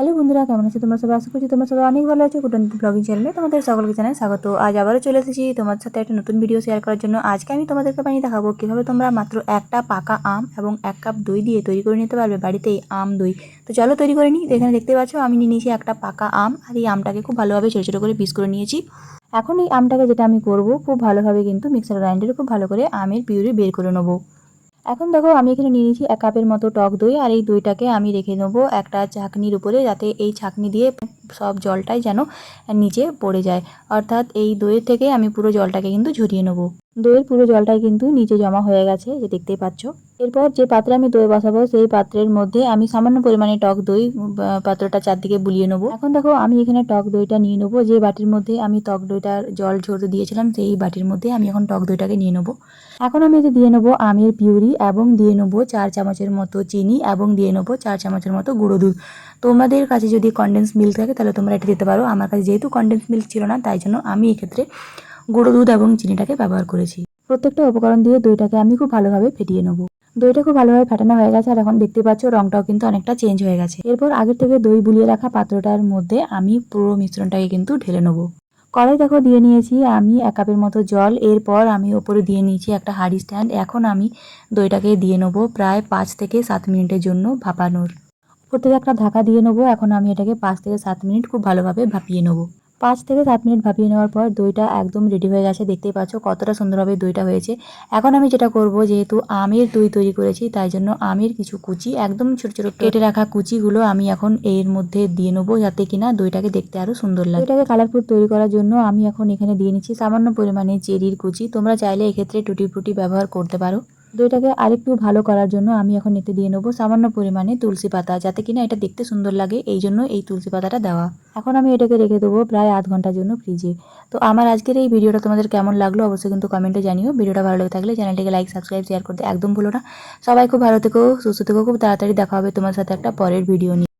Hello বন্ধুরা, কেমন আছো তোমরা সবাই? আশা করছি তোমরা সবাই অনেক ভালো আছো। কুটন ব্লগিং চ্যানেলে তোমাদের সকলকে জানাই স্বাগত। আজ আবারও চলে এসেছি তোমার সাথে একটা নতুন ভিডিও শেয়ার করার জন্য। আজকে আমি তোমাদেরকে বানিয়ে দেখাবো কীভাবে তোমরা মাত্র একটা পাকা আম এবং এক কাপ দই দিয়ে তৈরি করে নিতে পারবে বাড়িতেই, আম দই। তো চলো তৈরি করে নিই। এখানে দেখতে পাচ্ছ, আমি নিয়ে নিয়েছি একটা পাকা আম আর এই আমটাকে খুব ভালোভাবে ছোটো ছোটো করে পিস করে নিয়েছি। এখন এই আমটাকে যেটা আমি করব, খুব ভালোভাবে কিন্তু মিক্সার গ্রাইন্ডারে খুব ভালো করে আমের পিউরি বের করে নেব। এখন দেখো, আমি এখানে নিয়ে নিয়েছি এক কাপের মতো টক দই, আর এই দইটাকে আমি রেখে নেব একটা ছাঁকনির উপরে, যাতে এই ছাঁকনি দিয়ে সব জলটাই যেন নিচে পড়ে যায়। অর্থাৎ এই দইয়ের থেকে আমি পুরো জলটাকে কিন্তু ঝরিয়ে নেব। দইয়ের পুরো জলটাই কিন্তু নিচে জমা হয়ে গেছে যে দেখতেই পাচ্ছ। এরপর যে পাত্রে আমি দই বসাবো, সেই পাত্রের মধ্যে আমি সামান্য পরিমাণে টক দই পাত্রটা চারদিকে বুলিয়ে নেব। এখন দেখো, আমি এখানে টক দইটা নিয়ে নেব। যে বাটির মধ্যে আমি টক দইটার জল ঝরতে দিয়েছিলাম, সেই বাটির মধ্যে আমি এখন টক দইটাকে নিয়ে নেব। এখন আমি এতে দিয়ে নেব আমের পিউরি এবং দিয়ে নেব চার চামচের মতো চিনি এবং দিয়ে নেব চার চামচের মতো গুঁড়ো দুধ। তোমাদের কাছে যদি কন্ডেন্স মিল্ক থাকে, তাহলে তোমরা এটা দিতে পারো। আমার কাছে যেহেতু কন্ডেন্স মিল্ক ছিল না, তাই জন্য আমি এক্ষেত্রে গুঁড়ো দুধ এবং চিনিটাকে ব্যবহার করেছি। প্রত্যেকটা উপকরণ দিয়ে দইটাকে আমি খুব ভালোভাবে ফেটিয়ে নেব। দইটা খুব ভালোভাবে ফাটানো হয়ে গেছে, আর এখন দেখতে পাচ্ছ রংটাও কিন্তু অনেকটা চেঞ্জ হয়ে গেছে। এরপর আগের থেকে দই বুলিয়ে রাখা পাত্রটার মধ্যে আমি পুরো মিশ্রণটাকে কিন্তু ঢেলে নেব। কড়াই দেখো দিয়ে নিয়েছি আমি এক কাপের মতো জল। এরপর আমি ওপরে দিয়ে নিয়েছি একটা হাঁড়ি স্ট্যান্ড এখন আমি দইটাকে দিয়ে নেব প্রায় পাঁচ থেকে সাত মিনিটের জন্য ভাপানোর। উপর একটা ঢাকা দিয়ে নেব। এখন আমি এটাকে পাঁচ থেকে সাত মিনিট খুব ভালোভাবে ভাপিয়ে নেব। পাঁচ থেকে সাত মিনিট ভাপিয়ে নেওয়ার পর দইটা একদম রেডি হয়ে গেছে। দেখতেই পাচ্ছ কতটা সুন্দরভাবে দইটা হয়েছে। এখন আমি যেটা করব, যেহেতু আমের দই তৈরি করেছি, তাই জন্য আমের কিছু কুচি, একদম ছোটো ছোটো কেটে রাখা কুচিগুলো আমি এখন এর মধ্যে দিয়ে নেব, যাতে কিনা দইটাকে দেখতে আরও সুন্দর লাগে। এটাকে কালারফুল তৈরি করার জন্য আমি এখন এখানে দিয়ে নিচ্ছি সামান্য পরিমাণে চেরির কুচি। তোমরা চাইলে এক্ষেত্রে টুটি ফুটি ব্যবহার করতে পারো। দইটাকে আরেকটু ভালো করার জন্য আমি এখন এতে দিয়ে নেব সামান্য পরিমাণে তুলসী পাতা, যাতে কিনা এটা দেখতে সুন্দর লাগে, এই জন্য এই তুলসী পাতাটা দেওয়া। এখন আমি এটাকে রেখে দেবো প্রায় আধ ঘণ্টার জন্য ফ্রিজে তো আমার আজকের এই ভিডিওটা তোমাদের কেমন লাগল অবশ্যই কিন্তু কমেন্টে জানিও। ভিডিওটা ভালো লেগে থাকলে চ্যানেলটিকে লাইক সাবস্ক্রাইব শেয়ার করতে একদম ভুলো না। সবাই খুব ভালো থেকো, সুস্থ থেকো, খুব তাড়াতাড়ি দেখা হবে তোমার সাথে একটা পরের ভিডিও নিয়ে।